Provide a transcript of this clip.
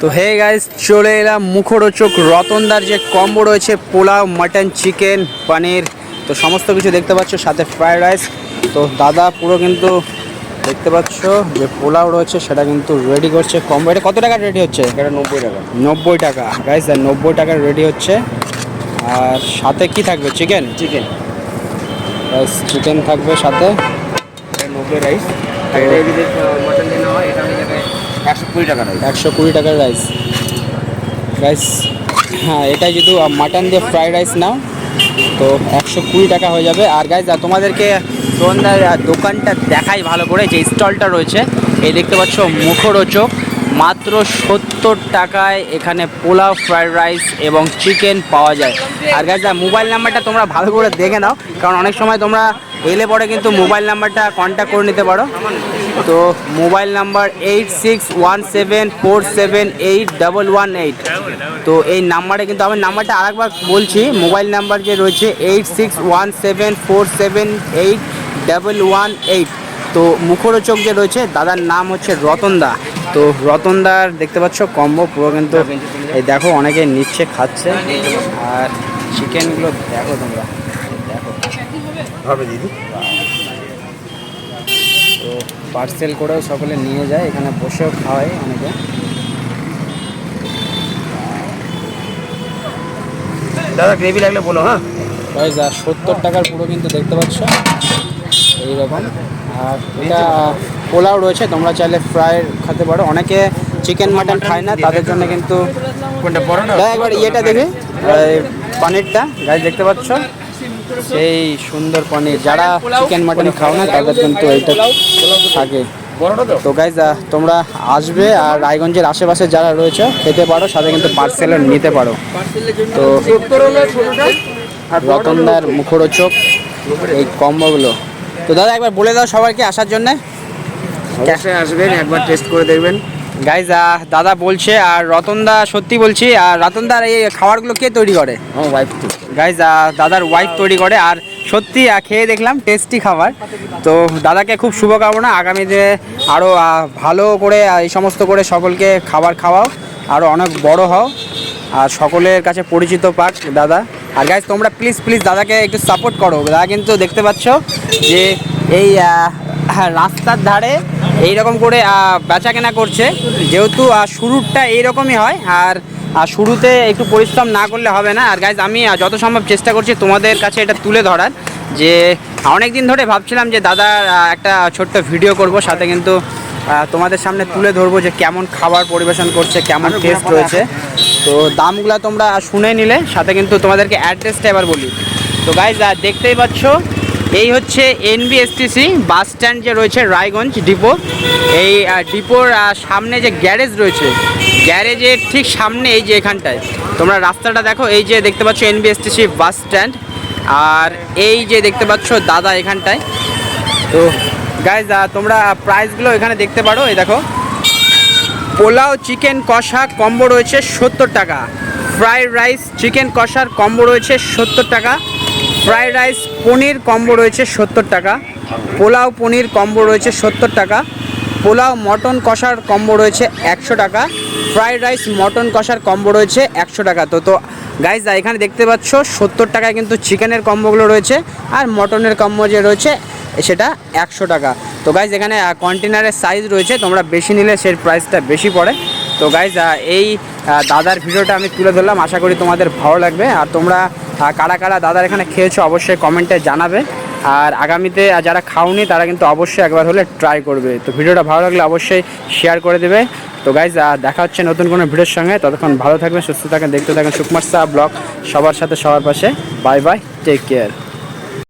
তো hey guys চলে এলাম মুখরোচক রতনদার যে কম্বো রয়েছে পোলাও মাটন চিকেন পানির তো সমস্ত কিছু দেখতে পাচ্ছ সাথে ফ্রায়েড রাইস তো দাদা পুরো কিন্তু দেখতে পাচ্ছ যে পোলাও রয়েছে সেটা কিন্তু রেডি করছে কম্বো এটা কত টাকা রেডি হচ্ছে? এটা নব্বই টাকা। নব্বই টাকা। গাইস নব্বই টাকা রেডি হচ্ছে। আর সাথে কি থাকবে? চিকেন চিকেন চিকেন থাকবে সাথে। নব্বই রাইস মটন হয় এটা একশো কুড়ি টাকা একশো কুড়ি টাকার রাইস রাইস হ্যাঁ এটাই যদি মাটন দিয়ে ফ্রাইড রাইস নাও। তো একশো কুড়ি টাকা হয়ে যাবে। আর গাইজ তোমাদেরকে তোমাদের দোকানটা দেখাই ভালো করে, যে স্টলটা রয়েছে। এই দেখতে পাচ্ছ, মুখরোচক। মাত্র সত্তর টাকায় এখানে পোলাও ফ্রাইড রাইস এবং চিকেন পাওয়া যায়। আর গাইজ মোবাইল নাম্বারটা তোমরা ভালো করে দেখে নাও। কারণ অনেক সময় তোমরা এলে পরে কিন্তু মোবাইল নাম্বারটা কন্ট্যাক্ট করে নিতে পারো। তো mobile number eight six one seven four seven eight double one eight তো এই নাম্বারে কিন্তু আমি নাম্বারটা আরেকবার বলছি, মোবাইল নাম্বার যে রয়েছে eight six one seven four seven eight double one eight তো মুখরোচক যে রয়েছে, দাদার নাম হচ্ছে রতনদা। তো রতনদার দেখতে পাচ্ছ কম্বো পুরো কিন্তু এই দেখো, অনেকে নিচ্ছে, খাচ্ছে। আর চিকেনগুলো দেখো তোমরা। হবে দিদি। তো পার্সেল করেও সকলে নিয়ে যায় এখানে বসেও খাওয়ায় অনেকে। দাদা গ্রেভি লাগলে বলো হ্যাঁ? আর সত্তর টাকার পুরো কিন্তু দেখতে পাচ্ছ। এইরকম। আর এটা পোলাও রয়েছে তোমরা চাইলে ফ্রাই খেতে পারো। অনেকে চিকেন মাটন খায় না তাদের জন্য কিন্তু কোনটা বড় না? একবার ইয়েটা দেখে পানিরটা পনিরটা। গাছ দেখতে পাচ্ছ? সেই সুন্দর পনির। যারা চিকেন মাটন খাও না, তাদের কিন্তু এইটা থাকে। তো গাইজ তোমরা আসবে আর রায়গঞ্জের আশেপাশে যারা রয়েছে, খেতে পারো, সাথে কিন্তু পার্সেলও নিতে পারো। তো রতনদার মুখরোচক এই কম্বোগুলো। তো দাদা, একবার বলে দাও সবাইকে আসার জন্যে। আসবেন, একবার টেস্ট করে দেখবেন। গাইজ দাদা বলছে আর রতনদা সত্যি বলছি আর রতনদার এই খাবারগুলো কে তৈরি করে? আমার ওয়াইফ গাইজ দাদার ওয়াইফ তৈরি করে আর সত্যি খেয়ে দেখলাম টেস্টি খাবার। তো দাদাকে খুব শুভকামনা আগামীতে আরও ভালো করে এই সমস্ত করে সকলকে খাবার খাওয়াও আরও অনেক বড় হও আর সকলের কাছে পরিচিত পাক দাদা। আর গাইজ তোমরা প্লিজ প্লিজ দাদাকে একটু সাপোর্ট করো। দাদা কিন্তু দেখতে পাচ্ছ যে এই রাস্তার ধারে এইরকম করে আহ, বেচা কেনা করছে। যেহেতু শুরুটা এইরকমই হয় আর আর শুরুতে একটু পরিশ্রম না করলে হবে না। আর গাইজ আমি যত সম্ভব চেষ্টা করছি তোমাদের কাছে এটা তুলে ধরার যে অনেক দিন ধরে ভাবছিলাম যে দাদার একটা ছোট্ট ভিডিও করব সাথে কিন্তু তোমাদের সামনে তুলে ধরবো যে কেমন খাবার পরিবেশন করছে কেমন টেস্ট রয়েছে। তো দামগুলো তোমরা শুনে নিলে সাথে কিন্তু তোমাদেরকে অ্যাড্রেসটা এবার বলি। তো গাইজ দেখতেই পাচ্ছ এই হচ্ছে এনবিএসটিসি বাস স্ট্যান্ড যে রয়েছে রায়গঞ্জ ডিপো। এই ডিপোর সামনে যে গ্যারেজ রয়েছে, গ্যারেজের ঠিক সামনে এই যে এখানটায়। তোমরা রাস্তাটা দেখো, এই যে দেখতে পাচ্ছ এনবিএসটিসি বাস স্ট্যান্ড। আর এই যে দেখতে পাচ্ছ দাদা এখানটায়। তো গাইজ তোমরা প্রাইসগুলো এখানে দেখতে পারো, এই দেখো। পোলাও, চিকেন, কষা, কম্বো রয়েছে সত্তর টাকা। ফ্রাইড রাইস, চিকেন, কষার কম্বো রয়েছে সত্তর টাকা। ফ্রাইড রাইস, পনির কম্বো রয়েছে সত্তর টাকা। পোলাও, পনির কম্বো রয়েছে সত্তর টাকা। পোলাও, মটন কষার কম্বো রয়েছে একশো টাকা। ফ্রাইড রাইস, মটন কষার কম্বো রয়েছে একশো টাকা। তো তো গাইজ এখানে দেখতে পাচ্ছ, সত্তর টাকায় কিন্তু চিকেনের কম্বোগুলো রয়েছে আর মটনের কম্বো যে রয়েছে, সেটা একশো টাকা। তো গাইজ এখানে কন্টেনারের সাইজ রয়েছে, তোমরা বেশি নিলে সেই প্রাইসটা বেশি পড়ে। তো গাইজ এই দাদার ভিডিওটা আমি তুলে ধরলাম, আশা করি তোমাদের ভালো লাগবে। আর তোমরা কারা কারা দাদার এখানে খেয়েছো অবশ্যই কমেন্টে জানাবে। আর আগামীতে যারা খাওনি, তারা কিন্তু অবশ্যই একবার হলে ট্রাই করবে। তো ভিডিওটা ভালো লাগলে অবশ্যই শেয়ার করে দেবে। তো গাইজ দেখা হচ্ছে নতুন কোনো ভিডিওর সঙ্গে। ততক্ষণ ভালো থাকবেন, সুস্থ থাকেন দেখতে থাকেন সুকুমার সাহা ব্লগ। সবার সাথে সবার পাশে। Bye bye take care